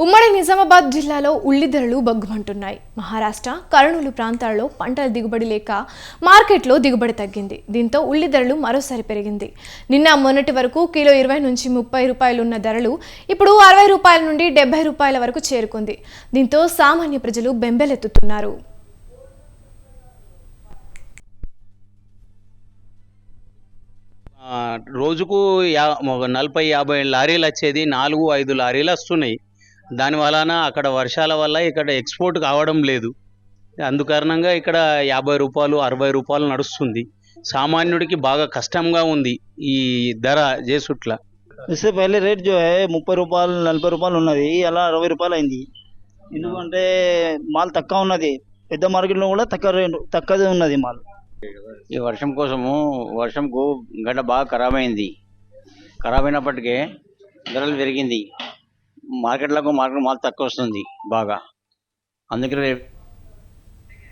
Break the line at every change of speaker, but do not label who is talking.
ఉమ్మడి నిజామాబాద్ జిల్లాలో ఉల్లి ధరలు బగ్గుమంటున్నాయి మహారాష్ట్ర కర్నూలు ప్రాంతాల్లో పంటల దిగుబడి లేక మార్కెట్లో దిగుబడి తగ్గింది. దీంతో ఉల్లి ధరలు మరోసారి పెరిగింది. నిన్న మొన్నటి వరకు కిలో ఇరవై నుంచి ముప్పై రూపాయలు ఉన్న ధరలు ఇప్పుడు అరవై రూపాయల నుండి డెబ్బై రూపాయల వరకు చేరుకుంది. దీంతో సామాన్య ప్రజలు బెంబెలెత్తుతున్నారు.
రోజుకు యా నలభై యాభై లారీలు వచ్చేది నాలుగు ఐదు లారీలు వస్తున్నాయి. దాని వలన అక్కడ వర్షాల వల్ల ఇక్కడ ఎక్స్పోర్ట్ కావడం లేదు. అందుకారణంగా ఇక్కడ యాభై రూపాయలు అరవై రూపాయలు నడుస్తుంది. సామాన్యుడికి బాగా కష్టంగా ఉంది ఈ ధర
జేసుట్ల. ఇస్తే రేట్ జో ముప్పై రూపాయలు నలభై రూపాయలు ఉన్నది. అలా అరవై రూపాయలు అయింది. ఎందుకంటే మాల్ తక్కువ ఉన్నది. పెద్ద మార్కెట్లో కూడా తక్కువ రేటు తక్కువ ఉన్నది మాల్.
ఈ వర్షం కోసము వర్షంకు గడ్డ బాగా ఖరాబ్ అయింది. ఖరాబ్ అయినప్పటికే ధరలు పెరిగింది. మార్కెట్లకు మార్కెట్ మాల్ తక్కువ వస్తుంది బాగా. అందుకనే